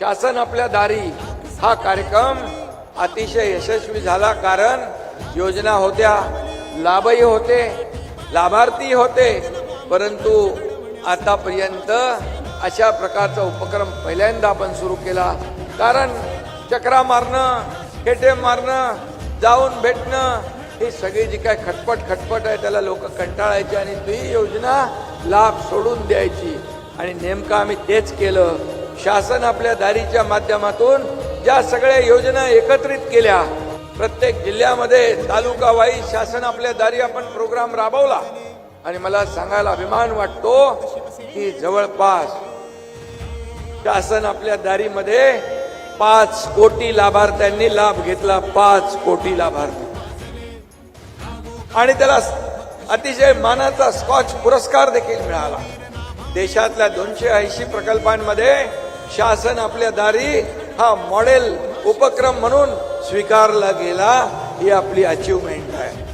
शासन आपल्या दारी. हा कार्यक्रम अतिशय यशस्वी झाला कारण योजना होत्या. लाभही होते लाभार्थी होते. परंतु आतापर्यंत अशा प्रकारचा उपक्रम पहिल्यांदा आपण सुरू केला. कारण चक्रा मारणं खेटे मारणं जाऊन भेटणं ही सगळी जी काय खटपट खटपट आहे त्याला लोक कंटाळायची आणि ती योजना लाभ सोडून द्यायची. आणि नेमकं आम्ही तेच केलं. शासन आपल्या दारीच्या माध्यमातून ज्या सगळ्या योजना एकत्रित केल्या प्रत्येक जिल्ह्यामध्ये तालुका वाईज शासन आपल्या दारी आपण प्रोग्राम राबवला. आणि मला सांगायला अभिमान वाटतो की जवळपास शासन आपल्या दारीमध्ये पाच कोटी लाभार्थ्यांनी लाभ घेतला पाच कोटी लाभार्थी. आणि त्याला अतिशय मानाचा स्कॉच पुरस्कार देखील मिळाला. देशातल्या दोनशे ऐंशी प्रकल्पांमध्ये शासन आपल्या दारी हा मॉडेल उपक्रम म्हणून स्वीकारला गेला ही आपली अचिव्हमेंट आहे.